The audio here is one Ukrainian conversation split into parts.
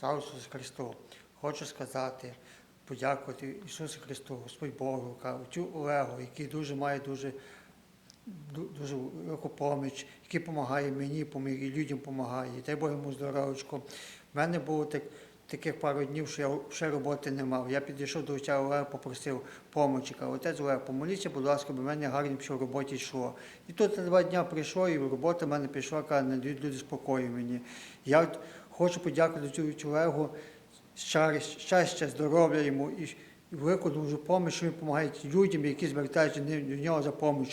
Слава Ісусу Христу! Хочу сказати, подякувати Ісусу Христу, Господь Богу, цю Олегу, який дуже має дуже, дуже велику поміч, який допомагає мені, і людям допомагає. Дай Бог йому здоров'ячко. В мене було так, таких пару днів, що я ще роботи не мав. Я підійшов до отця Олега, попросив помочі. Кажу, отець Олег, помоліться, будь ласка, бо в мене гарно що в роботі йшло. І тут два дня прийшло, і робота в мене пішла, каже, не дають люди спокою мені. Я хочу подякувати цю Олегу, щастя, здоров'я йому і, велику дуже допомогу, що він допомагає людям, які звертаються до нього за допомогою.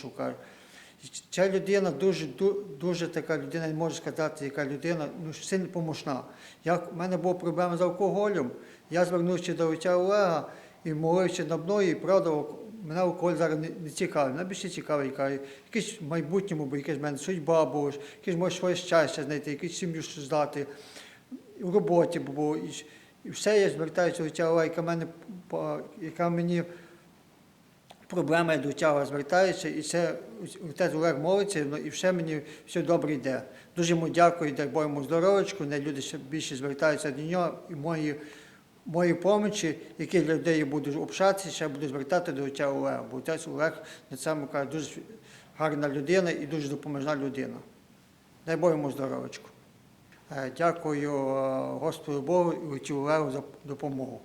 Ця людина дуже, ду- дуже така людина, не можу сказати, яка людина, ну сильно помощна. Як в мене була проблема з алкоголем, я звернувся до отця Олега і молився над мною, і правда, мене алкоголь зараз не, не цікавий. Мене більше цікавий, каже, якесь в майбутньому, бо якась в мене судьба була, якесь може своє щастя знайти, якусь сім'ю здати, в роботі було. І, все я звертаюся до Олега, яка, мене, яка мені проблема до тяга звертаюся, і це отець Олег молиться, ну, і все мені все добре йде. Дуже йому дякую, дай Бог йому здоров'ячку, не люди ще більше звертаються до нього, і мої, мої помочі, які для людей я буду общатися, ще буду звертати до отця Олега. Бо отець Олег на цьому каже, дуже гарна людина і дуже допоможна людина. Дай Бог йому здоров'ячку. Е, Дякую е, Господу Богу і Олегу за допомогу.